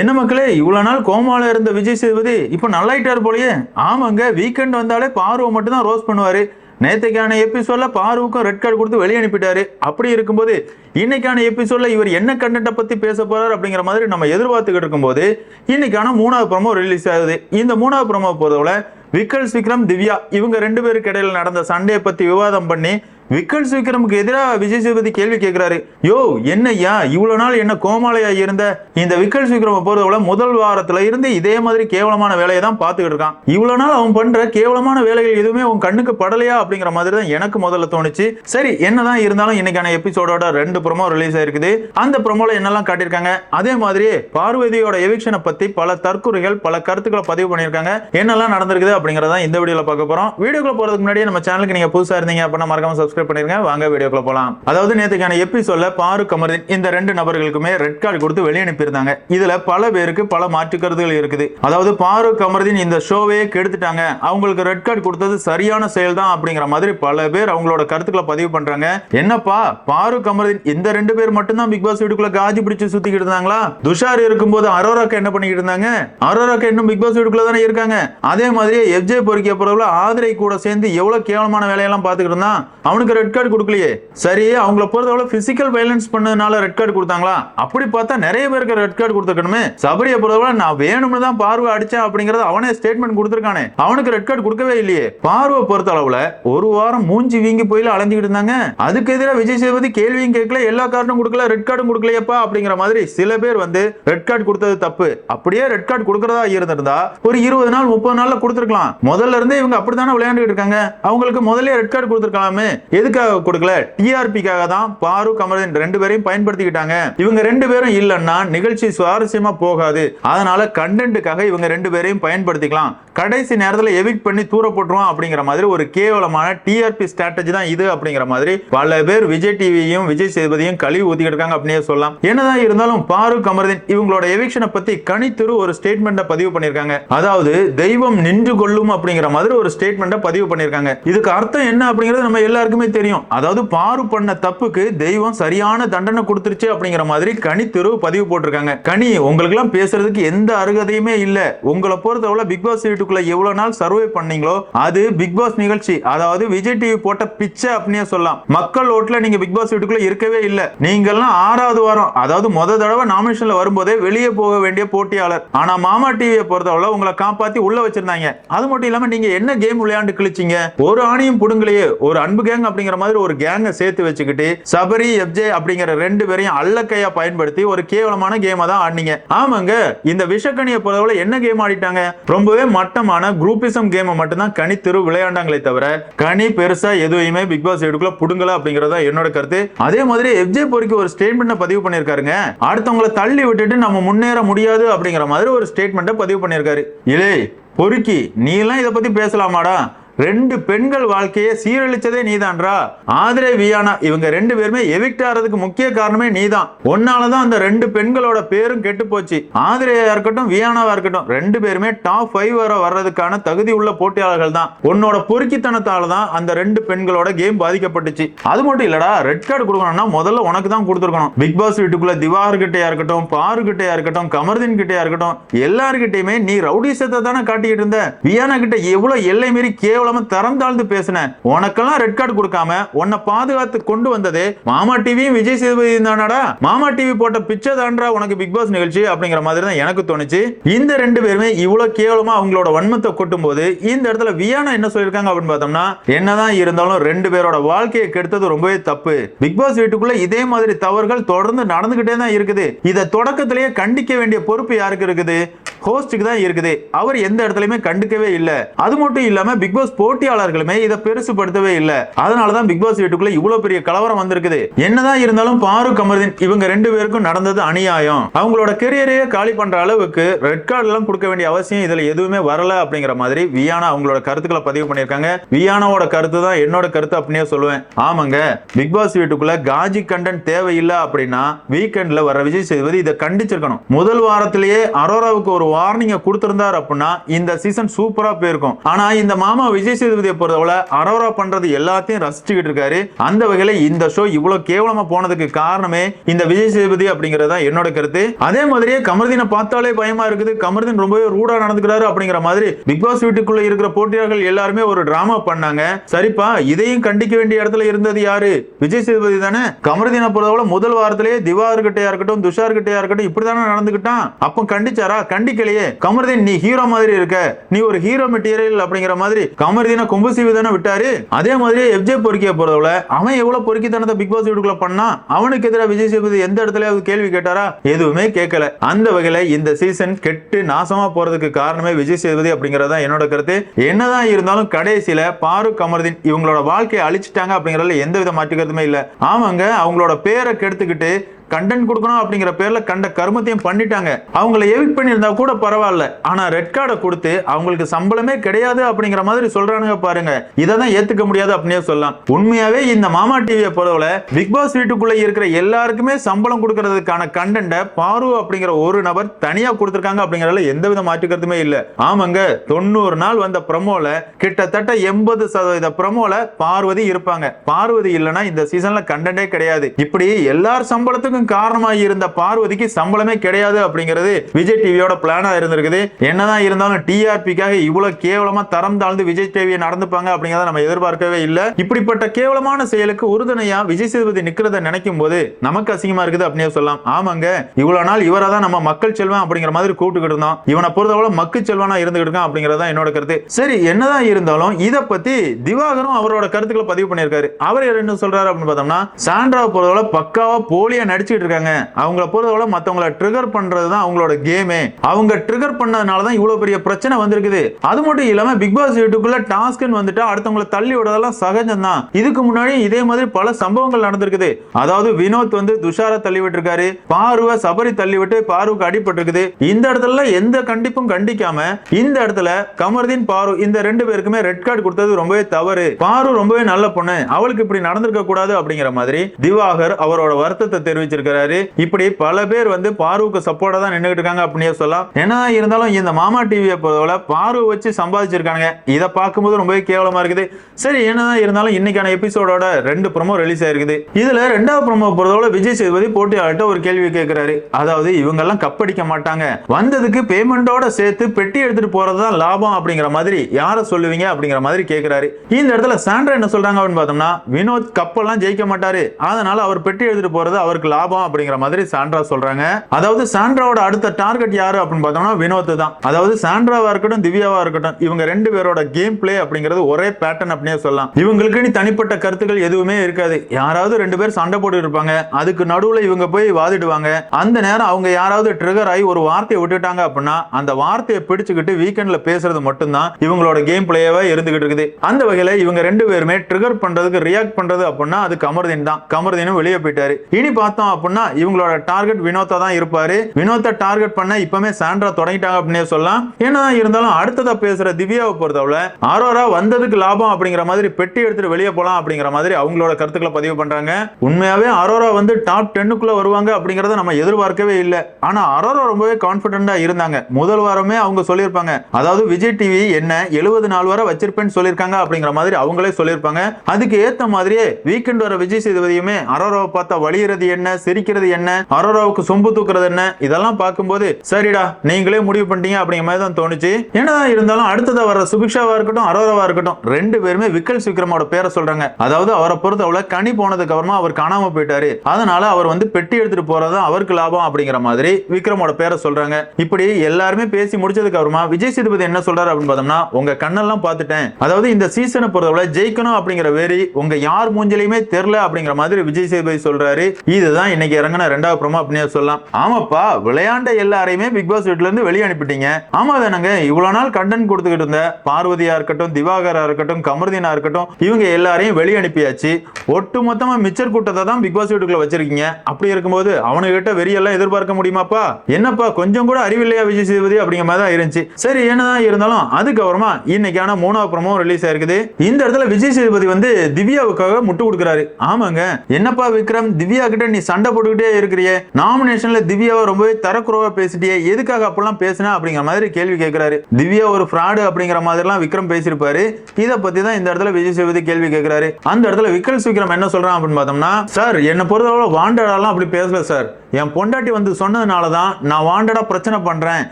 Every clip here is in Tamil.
என்ன மக்களே இவ்வளோ நாள் கோமாவில் இருந்த விஜய் சேதுபதி இப்போ நல்லாயிட்டார் போலயே. ஆமாங்க வீக்கெண்ட் வந்தாலே பார்வை மட்டும்தான் ரோஸ் பண்ணுவார். நேற்றுக்கான எபிசோடில் பார்வுக்கும் ரெட் கார்டு கொடுத்து வெளியே அனுப்பிட்டாரு. அப்படி இருக்கும்போது இன்னைக்கான எபிசோடில் இவர் என்ன கண்டென்ட்டை பற்றி பேச போகிறார் அப்படிங்கிற மாதிரி நம்ம எதிர்பார்த்துக்கிட்டு இருக்கும்போது இன்னைக்கான மூணாவது ப்ரமோ ரிலீஸ் ஆகுது. இந்த மூணாவது ப்ரமோ பொறுத்தவரை விக்கல்ஸ் விக்ரம் திவ்யா இவங்க ரெண்டு பேருக்கு இடையில் நடந்த சண்டையை பற்றி விவாதம் பண்ணி விக்கல் விக்ரமுக்கு எதிராக விஜய் சேதுபதி கேள்வி கேட்கிறாரு யோ என்னய்யா இவ்வளவு நாள் என்ன கோமாளையா இருந்த? இந்த விக்கல்ஸ் விக்ரம பொறுத்தவரை முதல் வாரத்துல இருந்து இதே மாதிரி கேவலமான வேலையை தான் பார்த்துக்கிட்டு இருக்கான். இவ்வளவு நாள் அவன் பண்ற கேவலமான வேலைகள் எதுவுமே உன் கண்ணுக்கு படலையா அப்படிங்கிற மாதிரி தான் எனக்கு முதல்ல தோணுச்சு. சரி என்னதான் இருந்தாலும் இன்னைக்கான எபிசோடோட ரெண்டு ப்ரொமோ ரிலீஸ் ஆயிருக்குது. அந்த ப்ரொமோல என்னெல்லாம் காட்டியிருக்காங்க? அதே மாதிரி பார்வதியோட எவிக்ஷனை பத்தி பல தற்கொலைகள் பல கருத்துக்களை பதிவு பண்ணியிருக்காங்க. என்னெல்லாம் நடந்திருக்குது அப்படிங்கறத இந்த வீடியோல பார்க்க போறோம். வீடியோக்குள்ள போறதுக்கு முன்னாடி நம்ம சேனலுக்கு நீங்க புதுசா இருந்தீங்க அப்படின்னா மறக்காம சப்ஸ்கிரைப் சப்ஸ்கிரைப் பண்ணிருங்க. வாங்க வீடியோக்குள்ள போலாம். அதாவது நேற்றுக்கான எபிசோட்ல பாரு கமருதீன் இந்த ரெண்டு நபர்களுக்குமே ரெட் கார்டு கொடுத்து வெளியே அனுப்பியிருந்தாங்க. இதுல பல பேருக்கு பல மாற்று கருத்துகள் இருக்குது. அதாவது பாரு கமருதீன் இந்த ஷோவையே கெடுத்துட்டாங்க. அவங்களுக்கு ரெட் கார்டு கொடுத்தது சரியான செயல் தான் அப்படிங்கிற மாதிரி பல பேர் அவங்களோட கருத்துக்களை பதிவு பண்றாங்க. என்னப்பா? பாரு கமருதீன் இந்த ரெண்டு பேர் மட்டும்தான் பிக் பாஸ் வீட்டுக்குள்ள காஜி பிடிச்சு சுத்திக்கிட்டு இருந்தாங்களா? துஷார் இருக்கும்போது அரோராக்கு என்ன பண்ணிக்கிட்டு இருந்தாங்க? அரோராக்கு இன்னும் பிக் பாஸ் வீட்டுக்குள்ள தானே இருக்காங்க. அதே மாதிரி எஃப்ஜே பொறுக்கிய பிறகு ஆதிரை கூட சேர்ந்து எவ்வளவு கேவலமான வேலையெல்லாம் பார்த்துக்கிட்டு இருந்தான். அவனுக்கு ரெட் கார்டு கொடுக்கலையே. சரி அவங்கள பொறுத்தவரை பிசிக்கல் வயலன்ஸ் பண்ணதுனால ரெட் கார்டு கொடுத்தாங்களா? அப்படி பார்த்தா நிறைய பேருக்கு ரெட் கார்டு கொடுத்துருக்கணுமே. சபரியை பொறுத்தவரை நான் வேணும்னு தான் பார்வை அடிச்சேன் அப்படிங்கறது அவனே ஸ்டேட்மெண்ட் கொடுத்துருக்கானே. அவனுக்கு ரெட் கார்டு கொடுக்கவே இல்லையே. பார்வை பொறுத்த அளவுல ஒரு வாரம் மூஞ்சி வீங்கி போயில அலைஞ்சுக்கிட்டு இருந்தாங்க. அதுக்கு எதிராக விஜய் சேதுபதி கேள்வியும் கேட்கல எல்லா கார்டும் கொடுக்கல ரெட் கார்டும் கொடுக்கலையப்பா அப்படிங்கிற மாதிரி சில பேர் வந்து ரெட் கார்டு கொடுத்தது தப்பு. அப்படியே ரெட் கார்டு கொடுக்கறதா இருந்திருந்தா ஒரு இருபது நாள் முப்பது நாள்ல கொடுத்துருக்கலாம். முதல்ல இருந்தே இவங்க அப்படித்தானே விளையாண்டுட்டு இருக்காங்க. அவங்களுக்கு முதல்ல ரெட் கார்டு கொடுத்துருக்கலாமே. எதுக்காக கொடுக்கல? டிஆர்பிக்காக தான் பாரு கமரன் ரெண்டு பேரையும் பயன்படுத்திக்கிட்டாங்க. இவங்க ரெண்டு பேரும் இல்லைன்னா நிகழ்ச்சி சுவாரஸ்யமா போகாது. அதனால கண்டென்ட்டுக்காக இவங்க ரெண்டு பேரையும் பயன்படுத்திக்கலாம். கடைசி நேரத்தில் எவிக் பண்ணி தூர போட்டுருவோம் அப்படிங்கிற மாதிரி ஒரு கேவலமான டிஆர்பி ஸ்ட்ராட்டஜி தான் இது அப்படிங்கிற மாதிரி பல பேர் விஜய் டிவியும் விஜய் சேதுபதியும் கழிவு ஊத்திக்கிட்டு இருக்காங்க அப்படின்னே சொல்லலாம். என்னதான் இருந்தாலும் பாரு அமர்தீன் இவங்களோட எவிக்ஷனை பத்தி கணித்துரு ஒரு ஸ்டேட்மெண்ட்டை பதிவு பண்ணியிருக்காங்க. அதாவது தெய்வம் நின்று கொள்ளும் அப்படிங்கிற மாதிரி ஒரு ஸ்டேட்மெண்ட்டை பதிவு பண்ணியிருக்காங்க. இதுக்கு அர்த்தம் என்ன அப்படிங்கிறது நம்ம எல்லாருக்குமே தெரியும். அதாவது பாரு பண்ண தப்புக்கு தெய்வம் சரியான தண்டனை கொடுத்துருச்சு அப்படிங்கிற மாதிரி கனித்திரு பதிவு போட்டிருக்காங்க. கனி உங்களுக்கு எல்லாம் பேசுறதுக்கு எந்த அருகதையுமே இல்ல. உங்களை பொறுத்தவரை பிக் பாஸ் வீட்டுக்குள்ள எவ்வளவு நாள் சர்வே பண்ணீங்களோ அது பிக் பாஸ் நிகழ்ச்சி. அதாவது விஜய் டிவி போட்ட பிச்சை அப்படின்னே சொல்லலாம். மக்கள் ஓட்டுல நீங்க பிக் பாஸ் வீட்டுக்குள்ள இருக்கவே இல்ல. நீங்கள்லாம் ஆறாவது வாரம் அதாவது முத தடவை நாமினேஷன்ல வரும்போதே வெளியே போக வேண்டிய போட்டியாளர். ஆனா மாமா டிவியை பொறுத்தவரை உங்களை காப்பாத்தி உள்ள வச்சிருந்தாங்க. அது மட்டும் இல்லாம நீங்க என்ன கேம் விளையாண்டு கிழிச்சீங்க? ஒரு ஆணையும் புடுங்கலையே. ஒரு அன்பு கேங் அப்படிங்கிற மாதிரி ஒரு கேங்கை சேர்த்து வச்சுக்கிட்டு சபரி எஃப்ஜே அப்படிங்கிற ரெண்டு பேரையும் அல்லக்கையா பயன்படுத்தி ஒரு கேவலமான கேமை தான் ஆடினீங்க. ஆமாங்க இந்த விஷக்கணியை பொறுத்தவரை என்ன கேம் ஆடிட்டாங்க? ரொம்பவே மட்டமான குரூப்பிசம் கேமை மட்டும்தான் கனி திரு விளையாண்டாங்களே தவிர கனி பெருசா எதுவுமே பிக் பாஸ் எடுக்கல புடுங்கல அப்படிங்கறத என்னோட கருத்து. அதே மாதிரி எஃப்ஜே பொறுக்கி ஒரு ஸ்டேட்மெண்ட் பதிவு பண்ணிருக்காருங்க அடுத்தவங்களை தள்ளி விட்டுட்டு நம்ம முன்னேற முடியாது அப்படிங்கிற மாதிரி ஒரு ஸ்டேட்மெண்ட்டை பதிவு பண்ணிருக்காரு இலே பொறுக்கி நீ எல்லாம் இதை பத்தி பேசலாமாடா? ரெண்டு பெண்கள் வாழ்க்கையை சீரழிச்சதே நீதான்றா? ஆதிரே வியானா இவங்க ரெண்டு பேருமே எவிக்ட் ஆறதுக்கு முக்கிய காரணமே நீதான். ஒன்னாலதான் அந்த ரெண்டு பெண்களோட பேரும் கெட்டு போச்சு. ஆதிரையா இருக்கட்டும் வியானாவா இருக்கட்டும் ரெண்டு பேருமே டாப் ஃபைவ் வர வர்றதுக்கான தகுதி உள்ள போட்டியாளர்கள் தான். உன்னோட பொறுக்கித்தனத்தால தான் அந்த ரெண்டு பெண்களோட கேம் பாதிக்கப்பட்டுச்சு. அது மட்டும் இல்லடா ரெட் கார்டு கொடுக்கணும்னா முதல்ல உனக்கு தான் கொடுத்துருக்கணும். பிக் பாஸ் வீட்டுக்குள்ள திவாகர் கிட்டையா இருக்கட்டும் பாரு கிட்டையா இருக்கட்டும் கமர்தீன் கிட்டையா இருக்கட்டும் எல்லார்கிட்டயுமே நீ ரவுடிசத்தை தானே காட்டிக்கிட்டு இருந்த? வியானா கிட்ட எவ்வளவு எல்லை மீறி கேவலம் தரம் திறந்தாழ்ந்து பேசின உனக்கெல்லாம் ரெட் கார்டு கொடுக்காம உன்னை பாதுகாத்து கொண்டு வந்ததே மாமா டிவியும் விஜய் சேதுபதி தானடா. மாமா டிவி போட்ட பிச்சை தான்றா உனக்கு பிக் பாஸ் நிகழ்ச்சி அப்படிங்கிற மாதிரி தான் எனக்கு தோணுச்சு. இந்த ரெண்டு பேருமே இவ்வளவு கேவலமா அவங்களோட வன்மத்தை கொட்டும் போது இந்த இடத்துல வியானா என்ன சொல்லியிருக்காங்க அப்படின்னு பார்த்தோம்னா என்னதான் இருந்தாலும் ரெண்டு பேரோட வாழ்க்கையை கெடுத்தது ரொம்பவே தப்பு. பிக் பாஸ் வீட்டுக்குள்ள இதே மாதிரி தவறுகள் தொடர்ந்து நடந்துகிட்டே தான் இருக்குது. இதை தொடக்கத்திலேயே கண்டிக்க வேண்டிய பொறுப்பு யாருக்கு இருக்குது? ஹோஸ்டுக்கு தான் இருக்குது. அவர் எந்த இடத்துலயுமே கண்டுக்கவே இல்ல. அது மட்டும் இல்லாம பிக் பாஸ் போட்டியாளர்களுமே இதை பெருசுபடுத்தவே இல்ல. அதனாலதான் பிக் பாஸ் வீட்டுக்குள்ள இவ்வளவு பெரிய கலவரம் வந்திருக்குது. என்னதான் இருந்தாலும் பாரு கமர்தீன் இவங்க ரெண்டு பேருக்கும் நடந்தது அநியாயம். அவங்களோட கெரியரையே காலி பண்ற அளவுக்கு ரெட் கார்டு எல்லாம் கொடுக்க வேண்டிய அவசியம் இதுல எதுவுமே வரல அப்படிங்கிற மாதிரி வியானா அவங்களோட கருத்துக்களை பதிவு பண்ணியிருக்காங்க. வியானாவோட கருத்து தான் என்னோட கருத்து அப்படின்னே சொல்லுவேன். ஆமாங்க பிக் பாஸ் வீட்டுக்குள்ள காஜி கண்டன் தேவையில்லை அப்படின்னா வீக்கெண்ட்ல வர விஜய் சேதுபதி இதை கண்டிச்சிருக்கணும். முதல் வாரத்திலேயே அரோராவுக்கு ஒரு வார்னிங்க கொடுத்திருந்தார் அப்படின்னா இந்த சீசன் சூப்பரா போயிருக்கும். ஆனா இந்த மாமா விஜய் சேதுபதியை பொறுத்தவரை அரோரா பண்றது எல்லாத்தையும் ரசிச்சுக்கிட்டு இருக்காரு. அந்த வகையில இந்த ஷோ இவ்வளவு கேவலமா போனதுக்கு காரணமே இந்த விஜய் சேதுபதி அப்படிங்கறது என்னோட கருத்து. அதே மாதிரியே கமர்தீனை பார்த்தாலே பயமா இருக்குது. கமர்தீன் ரொம்பவே ரூடா நடந்துக்கிறாரு அப்படிங்கிற மாதிரி பிக் பாஸ் வீட்டுக்குள்ள இருக்கிற போட்டியாளர்கள் எல்லாருமே ஒரு டிராமா பண்ணாங்க. சரிப்பா இதையும் கண்டிக்க வேண்டிய இடத்துல இருந்தது யாரு? விஜய் சேதுபதி தானே? கமர்தீனை பொறுத்தவரை முதல் வாரத்திலேயே திவார்கிட்டயா இருக்கட்டும் துஷார் இருக்கட்டும் இருக்கட்டும் இப்படிதானே நடந்துக்கிட்டான் அப்ப கண்டிச்சாரா? கண்டிக்கலையே கமர்தீன் நீ ஹீரோ மாதிரி இருக்க. நீ ஒரு ஹீரோ மெட்டீரியல் அப்படிங்கிற மாதிரி கமர்தீனை கொம்பு சீவி தானே விட்டாரு? அதே மாதிரி எஃப்ஜே பொறுக்கிய போறதுல அவன் எவ்வளவு பொறுக்கித்தனத்தை பிக் பாஸ் வீட்டுக்குள்ள பண்ணா அவனுக்கு எதிராக விஜய் சேதுபதி எந்த இடத்துல கேள்வி கேட்டாரா? எதுவுமே கேட்கல. அந்த வகையில இந்த சீசன் கெட்டு நாசமா போறதுக்கு காரணமே விஜய் சேதுபதி அப்படிங்கறதா என்னோட கருத்து. என்னதான் இருந்தாலும் கடைசியில பாரு கமர்தீன் இவங்களோட வாழ்க்கையை அழிச்சிட்டாங்க அப்படிங்கறதுல எந்த வித மாற்று கருத்துமே இல்ல. ஆமாங்க அவங்களோட பேரை கெடுத்துக்கிட்டு கண்டென்ட் கொடுக்கணும் அப்படிங்கிற பேர்ல கண்ட கருமத்தையும் பண்ணிட்டாங்க. அவங்கள எவிட் பண்ணியிருந்தா கூட பரவாயில்ல. ஆனா ரெட் கார்டை கொடுத்து அவங்களுக்கு சம்பளமே கிடையாது அப்படிங்கிற மாதிரி சொல்றானுங்க பாருங்க. இதை தான் ஏத்துக்க முடியாது அப்படின்னே சொல்லலாம். உண்மையாவே இந்த மாமா டிவியை பொறுத்தவரை பிக் பாஸ் வீட்டுக்குள்ள இருக்கிற எல்லாருக்குமே சம்பளம் கொடுக்கறதுக்கான கண்டென்ட்டை பாரு அப்படிங்கிற ஒரு நபர் தனியா கொடுத்துருக்காங்க அப்படிங்கறதுல எந்த வித மாற்று இல்ல. ஆமாங்க தொண்ணூறு நாள் வந்த ப்ரமோல கிட்டத்தட்ட எண்பது சதவீத ப்ரமோல பார்வதி இருப்பாங்க. பார்வதி இல்லைன்னா இந்த சீசன்ல கண்டென்ட்டே கிடையாது. இப்படி எல்லார் சம்பளத்துக்கும் காரணமாக இருந்த பார்வதிக்கு சம்பளமே கிடையாது அப்படிங்கிறது விஜய் டிவியோட பிளானாக இருந்திருக்குது. என்னதான் இருந்தாலும் டிஆர்பிக்காக இவ்வளவு கேவலமா தரம் தாழ்ந்து விஜய் டிவியை நடந்துப்பாங்க அப்படிங்கிறத நம்ம எதிர்பார்க்கவே இல்லை. இப்படிப்பட்ட கேவலமான செயலுக்கு உறுதுணையா விஜய் சேதுபதி நிக்கிறத நினைக்கும் போது நமக்கு அசிங்கமா இருக்குது அப்படின்னு சொல்லலாம். ஆமாங்க இவ்வளவு நாள் இவரை தான் நம்ம மக்கள் செல்வன் அப்படிங்கிற மாதிரி கூப்பிட்டுக்கிட்டு இருந்தோம். இவனை பொறுத்தவரை மக்கு செல்வனா இருந்துகிட்டு இருக்கான் அப்படிங்கறதா என்னோட கருத்து. சரி என்னதான் இருந்தாலும் இதை பத்தி திவாகரும் அவரோட கருத்துக்களை பதிவு பண்ணியிருக்காரு. அவர் என்ன சொல்றாரு அப்படின்னு பார்த்தோம்னா சாண்ட்ராவை பொறுத்தவரை பக்காவா போலியா நடிச்சுட்டு இருக்காங்க. அவங்கள பொறுத்தவரை மத்தவங்கள ட்ரிகர் பண்றது தான் அவங்களோட கேமே அவங்க ட்ரிகர் பண்ணதுனால தான் இவ்வளவு பெரிய பிரச்சனை வந்திருக்குது. அது மட்டும் இல்லாம பிக் பாஸ் வீட்டுக்குள்ள டாஸ்க்னு வந்துட்டா அடுத்தவங்கள தள்ளி விடுறதெல்லாம் சகஜம் தான் இதுக்கு முன்னாடி இதே மாதிரி பல சம்பவங்கள் நடந்திருக்குது. அதாவது வினோத் வந்து துஷார தள்ளி விட்டுருக்காரு பார்வை சபரி தள்ளி விட்டு பார்வுக்கு அடிபட்டிருக்குது. இந்த இடத்துல எந்த கண்டிப்பும் கண்டிக்காம இந்த இடத்துல கமர்தீன் பாரு இந்த ரெண்டு பேருக்குமே ரெட் கார்டு கொடுத்தது ரொம்பவே தவறு. பாரு ரொம்பவே நல்ல பொண்ணு. அவளுக்கு இப்படி நடந்திருக்க கூடாது அப்படிங்கிற மாதிரி திவாகர் அவரோட வருத்தத்தை தெரிவிச்சு அறிவிச்சிருக்கிறாரு இப்படி பல பேர் வந்து பாருவுக்கு சப்போர்ட்டா தான் நின்றுட்டு இருக்காங்க அப்படின்னே சொல்லலாம். என்ன இருந்தாலும் இந்த மாமா டிவியை போல பாரு வச்சு சம்பாதிச்சிருக்காங்க இதை பார்க்கும்போது ரொம்பவே கேவலமா இருக்குது. சரி என்னதான் இருந்தாலும் இன்னைக்கான எபிசோடோட ரெண்டு ப்ரொமோ ரிலீஸ் ஆயிருக்குது. இதுல ரெண்டாவது ப்ரொமோ போறதோட விஜய் சேதுபதி போட்டியாளர்கிட்ட ஒரு கேள்வி கேட்கிறாரு. அதாவது இவங்க எல்லாம் கப்படிக்க மாட்டாங்க. வந்ததுக்கு பேமெண்டோட சேர்த்து பெட்டி எடுத்துட்டு போறதுதான் லாபம் அப்படிங்கிற மாதிரி யாரை சொல்லுவீங்க அப்படிங்கிற மாதிரி கேட்கிறாரு. இந்த இடத்துல சாண்ட்ரா என்ன சொல்றாங்க அப்படின்னு பார்த்தோம்னா வினோத் கப்பெல்லாம் ஜெயிக்க மாட்டாரு. அதனால அவர் பெட்டி எடுத்துட்டு போறது அவருக்கு லாபம். லாபம் அப்படிங்கிற மாதிரி சாண்ட்ரா சொல்றாங்க. அதாவது சாண்ட்ராவோட அடுத்த டார்கெட் யாரு அப்படின்னு பார்த்தோம்னா வினோத் தான். அதாவது சாண்ட்ராவா இருக்கட்டும் திவ்யாவா இருக்கட்டும் இவங்க ரெண்டு பேரோட கேம் பிளே அப்படிங்கிறது ஒரே பேட்டர்ன் அப்படியே சொல்லலாம். இவங்களுக்கு நீ தனிப்பட்ட கருத்துக்கள் எதுவுமே இருக்காது. யாராவது ரெண்டு பேர் சண்டை போட்டு இருப்பாங்க. அதுக்கு நடுவுல இவங்க போய் வாதிடுவாங்க. அந்த நேரம் அவங்க யாராவது ட்ரிகர் ஆகி ஒரு வார்த்தையை விட்டுட்டாங்க அப்படின்னா அந்த வார்த்தையை பிடிச்சுக்கிட்டு வீக்கெண்ட்ல பேசுறது மட்டும்தான் இவங்களோட கேம் பிளேயாவே இருந்துகிட்டு இருக்குது. அந்த வகையில இவங்க ரெண்டு பேருமே ட்ரிகர் பண்றதுக்கு ரியாக்ட் பண்றது அப்படின்னா அது கமர்தீன் தான். கமர்தீனும் வெளியே போயிட்டாரு. இனி பார்த்தோம் அப்படின்னா இவங்களோட டார்கெட் வினோத்தா தான் இருப்பாரு. வினோத்தை டார்கெட் பண்ண இப்பவுமே சாண்ட்ரா தொடங்கிட்டாங்க அப்படின்னே சொல்லலாம். ஏன்னா இருந்தாலும் அடுத்ததா பேசுற திவ்யாவை பொறுத்தவரை ஆரோரா வந்ததுக்கு லாபம் அப்படிங்கிற மாதிரி பெட்டி எடுத்துட்டு வெளியே போலாம் அப்படிங்கிற மாதிரி அவங்களோட கருத்துக்களை பதிவு பண்றாங்க. உண்மையாவே அரோரா வந்து டாப் டென்னுக்குள்ள வருவாங்க அப்படிங்கறத நம்ம எதிர்பார்க்கவே இல்லை. ஆனா அரோரா ரொம்பவே கான்பிடண்டா இருந்தாங்க. முதல் வாரமே அவங்க சொல்லியிருப்பாங்க. அதாவது விஜய் டிவி என்ன எழுபது நாள் வரை வச்சிருப்பேன்னு சொல்லியிருக்காங்க அப்படிங்கிற மாதிரி அவங்களே சொல்லியிருப்பாங்க. அதுக்கு ஏத்த மாதிரியே வீக்கெண்ட் வர விஜய் சேதுபதியுமே அரோராவை பார்த்தா வழியிறது என்ன? சிரிக்கிறது என்ன? அரோராவுக்கு சொம்பு தூக்குறது என்ன? இதெல்லாம் பார்க்கும்போது சரிடா நீங்களே முடிவு பண்ணிட்டீங்க அப்படிங்கிற மாதிரி தான் தோணுச்சு. என்னதான் இருந்தாலும் அடுத்ததா வர சுபிக்ஷாவா இருக்கட்டும் அரோராவா இருக்கட்டும் ரெண்டு பேருமே விக்கல் விக்ரமோட பேரை சொல்றாங்க. அதாவது அவரை பொறுத்தவரை கனி போனதுக்கு அப்புறமா அவர் காணாம போயிட்டாரு. அதனால அவர் வந்து பெட்டி எடுத்துட்டு போறது அவருக்கு லாபம் அப்படிங்கிற மாதிரி விக்ரமோட பேரை சொல்றாங்க. இப்படி எல்லாருமே பேசி முடிச்சதுக்கு அப்புறமா விஜய் சேதுபதி என்ன சொல்றாரு அப்படின்னு பார்த்தோம்னா உங்க கண்ணெல்லாம் பார்த்துட்டேன். அதாவது இந்த சீசனை பொறுத்தவரை ஜெயிக்கணும் அப்படிங்கிற வெறி உங்க யார் மூஞ்சிலையுமே தெரியல அப்படிங்கிற மாதிரி விஜய் சேதுபதி சொல்றாரு. இதுதான் இன்னைக்கு இறங்கின ரெண்டாவது ப்ரோமோ அப்படின்னு சொல்லலாம். ஆமாப்பா விளையாண்ட எல்லாரையுமே பிக் பாஸ் வீட்ல இருந்து வெளியே அனுப்பிட்டீங்க. ஆமா தானங்க இவ்வளவு நாள் கண்டென்ட் கொடுத்துக்கிட்டு இருந்த பார்வதியா இருக்கட்டும் திவாகரா இருக்கட்டும் கமர்தீனா இருக்கட்டும் இவங்க எல்லாரையும் வெளியே அனுப்பியாச்சு. ஒட்டு மொத்தமா மிச்சர் கூட்டத்தை தான் பிக் பாஸ் வீட்டுக்குள்ள வச்சிருக்கீங்க. அப்படி இருக்கும்போது அவனுகிட்ட வெறியெல்லாம் எதிர்பார்க்க முடியுமாப்பா? என்னப்பா கொஞ்சம் கூட அறிவில்லையா விஜய் சேதுபதி அப்படிங்கிற மாதிரி தான் இருந்துச்சு. சரி என்னதான் இருந்தாலும் அதுக்கப்புறமா இன்னைக்கான மூணாவது ப்ரோமோ ரிலீஸ் ஆயிருக்குது. இந்த இடத்துல விஜய் சேதுபதி வந்து திவ்யாவுக்காக முட்டு கொடுக்குறாரு. ஆமாங்க. என்னப்பா விக்ரம் திவ்யா கிட்ட நீ சண்டை சண்டை போட்டுக்கிட்டே இருக்கிறியே. நாமினேஷன்ல திவ்யாவை ரொம்பவே தரக்குறவா பேசிட்டியே. எதுக்காக அப்பெல்லாம் பேசினா அப்படிங்கிற மாதிரி கேள்வி கேட்கிறாரு. திவ்யா ஒரு ஃப்ராடு அப்படிங்கிற மாதிரிலாம் விக்ரம் பேசியிருப்பாரு. இதை பத்தி தான் இந்த இடத்துல விஜய் சேதுபதி கேள்வி கேட்கிறாரு. அந்த இடத்துல விக்ரம் விக்ரம் என்ன சொல்றான் அப்படின்னு பார்த்தோம்னா சார் என்னை பொறுத்தளவு வாண்டடாலாம் அப்படி பேசல சார். என் பொண்டாட்டி வந்து சொன்னதுனால தான் நான் வாண்டடா பிரச்சனை பண்ணுறேன்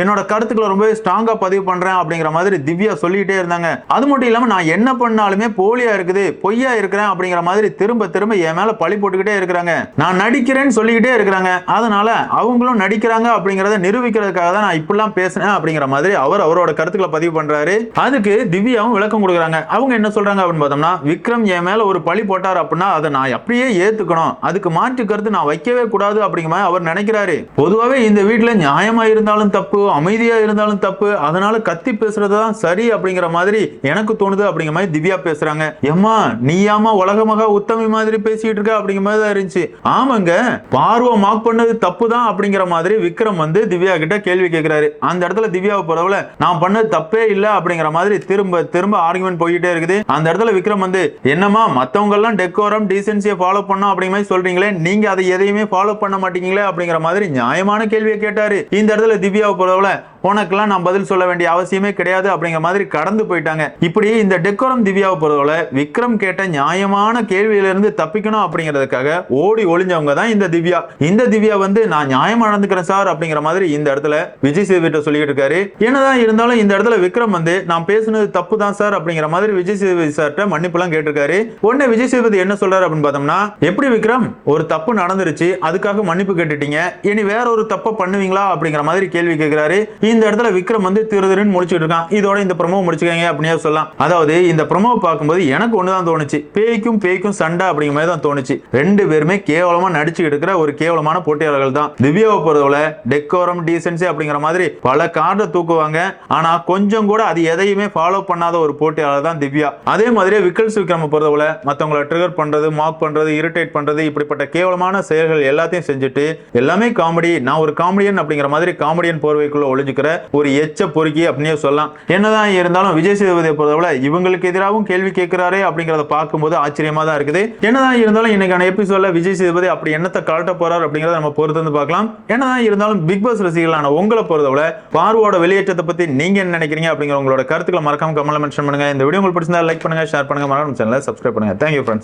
என்னோட கருத்துக்களை ரொம்பவே ஸ்ட்ராங்காக பதிவு பண்ணுறேன் அப்படிங்கிற மாதிரி திவ்யா சொல்லிக்கிட்டே இருந்தாங்க. அது மட்டும் இல்லாமல் நான் என்ன பண்ணாலுமே போலியாக இருக்குது பொய்யா இருக்கிறேன் அப்படிங்கிற மாதிரி திரும்ப திரும்ப என் மேலே பழி போட்டுக்கிட்டே இருக்கிறாங்க. நான் நடிக்கிறேன்னு சொல்லிக்கிட்டே இருக்கிறாங்க. அதனால அவங்களும் நடிக்கிறாங்க அப்படிங்கிறத நிரூபிக்கிறதுக்காக தான் நான் இப்படிலாம் பேசுனேன் அப்படிங்கிற மாதிரி அவர் அவரோட கருத்துக்களை பதிவு பண்ணுறாரு அதுக்கு திவ்யாவும் விளக்கம் கொடுக்குறாங்க. அவங்க என்ன சொல்கிறாங்க அப்படின்னு பார்த்தோம்னா விக்ரம் என் மேலே ஒரு பழி போட்டார் அப்படின்னா அதை நான் அப்படியே ஏற்றுக்கணும் அதுக்கு மாற்று கருத்து நான் வைக்கவே கூடாது அப்படிங்கிற மாதிரி அவர் நினைக்கிறாரு. பொதுவாகவே இந்த வீட்டில் நியாயமா இருந்தாலும் தப்பு அமைதியா இருந்தாலும் தப்பு அதனால கத்தி பேசுறது தான் சரி அப்படிங்கிற மாதிரி எனக்கு தோணுது அப்படிங்கிற மாதிரி திவ்யா பேசுறாங்க. ஏம்மா நீயாமா உலகமாக உத்தமி மாதிரி பேசிட்டு இருக்க அப்படிங்கிற மாதிரி தான் இருந்துச்சு. ஆமாங்க பார்வை மார்க் பண்ணது தப்பு தான் அப்படிங்கிற மாதிரி விக்ரம் வந்து திவ்யா கிட்ட கேள்வி கேட்கிறாரு அந்த இடத்துல திவ்யாவை பொறுத்தவரை நான் பண்ணது தப்பே இல்லை அப்படிங்கிற மாதிரி திரும்ப திரும்ப ஆர்குமெண்ட் போயிட்டே இருக்குது. அந்த இடத்துல விக்ரம் வந்து என்னம்மா மத்தவங்க எல்லாம் டெக்கோரம் டீசென்சியை ஃபாலோ பண்ணோம் அப்படிங்கிற மாதிரி சொல்றீங்களே நீங்க அதை எதையுமே ஃபாலோ பண்ண இருக்கீங்களே அப்படிங்கிற மாதிரி நியாயமான கேள்வியை கேட்டாரு. இந்த இடத்துல திவ்யாவை பொறுத்தவரை உனக்கெல்லாம் நான் பதில் சொல்ல வேண்டிய அவசியமே கிடையாது அப்படிங்கிற மாதிரி கடந்து போயிட்டாங்க. இப்படி இந்த டெக்கோரம் திவ்யாவை பொறுத்தவரை விக்ரம் கேட்ட நியாயமான கேள்வியிலிருந்து தப்பிக்கணும் அப்படிங்கிறதுக்காக ஓடி ஒளிஞ்சவங்க தான் இந்த திவ்யா. இந்த திவ்யா வந்து நான் நியாயமா நடந்துக்கிறேன் சார் அப்படிங்கிற மாதிரி இந்த இடத்துல விஜய் சேதுபதி சொல்லிட்டு இருக்காரு. என்னதான் இருந்தாலும் இந்த இடத்துல விக்ரம் வந்து நான் பேசுனது தப்பு தான் சார் அப்படிங்கிற மாதிரி விஜய் சேதுபதி சார்கிட்ட மன்னிப்புலாம் கேட்டிருக்காரு. உடனே விஜய் சேதுபதி என்ன சொல்றாரு அப்படின்னு பார்த்தோம்னா எப்படி விக்ரம் ஒரு தப்பு நடந்துருச்சு அதுக்காக மன்னிப்பு கேட்டுட்டீங்க. இனி வேற ஒரு தப்பை பண்ணுவீங்களா அப்படிங்கிற மாதிரி கேள்வி கேட்கிறாரு இந்த இடத்துல விக்ரம் வந்து திருதிருன்னு முடிச்சுட்டு இருக்கான். இதோட இந்த ப்ரமோவை முடிச்சுக்கங்க அப்படியே சொல்லலாம். அதாவது இந்த ப்ரமோவை பார்க்கும்போது எனக்கு ஒண்ணுதான் தோணுச்சு. பேய்க்கும் பேய்க்கும் சண்டை அப்படிங்கிற மாதிரி தான் தோணுச்சு. ரெண்டு பேருமே கேவலமா நடிச்சு எடுக்கிற ஒரு கேவலமான போட்டியாளர்கள் தான். திவ்யாவை பொறுத்தவரை டெக்கோரம் டீசன்சி அப்படிங்கிற மாதிரி பல கார்டை தூக்குவாங்க. ஆனா கொஞ்சம் கூட அது எதையுமே ஃபாலோ பண்ணாத ஒரு போட்டியாளர் தான் திவ்யா. அதே மாதிரியே விக்கல்ஸ் விக்ரம பொறுத்தவரை மற்றவங்களை ட்ரிகர் பண்றது மார்க் பண்றது இரிட்டேட் பண்றது இப்படிப்பட்ட கேவலமான செயல்கள் எல்லாத்தையும் செஞ்சுட்டு எல்லாமே காமெடி நான் ஒரு காமெடியன் அப்படிங்கிற மாதிரி காமெடியன் போர்வைக்குள்ள ஒழிஞ்சுக்கிற ஒரு எச்ச பொறுக்கி அப்படின்னே சொல்லலாம். என்னதான் இருந்தாலும் விஜய் சேதுபதியை பொறுத்தவரை இவங்களுக்கு எதிராகவும் கேள்வி கேட்கிறாரே அப்படிங்கறத பார்க்கும்போது ஆச்சரியமா தான் இருக்குது. என்னதான் இருந்தாலும் இன்னைக்கான எபிசோட்ல விஜய் சேதுபதி அப்படி என்னத்தை கலட்ட போறார் அப்படிங்கறத நம்ம பொறுத்து வந்து பார்க்கலாம். என்னதான் இருந்தாலும் பிக் பாஸ் ரசிகர்களான உங்களை பொறுத்தவரை பார்வோட வெளியேற்றத்தை பத்தி நீங்க என்ன நினைக்கிறீங்க அப்படிங்கிற உங்களோட கருத்துக்களை மறக்காம கமெண்ட்ல மென்ஷன் பண்ணுங்க. இந்த வீடியோ உங்களுக்கு பிடிச்சிருந்தா லைக் பண்ணுங்க ஷேர் பண்ணுங்க. மறக்காம சேனலை சப்ஸ்கிரைப் பண்ணுங்க. Thank you friends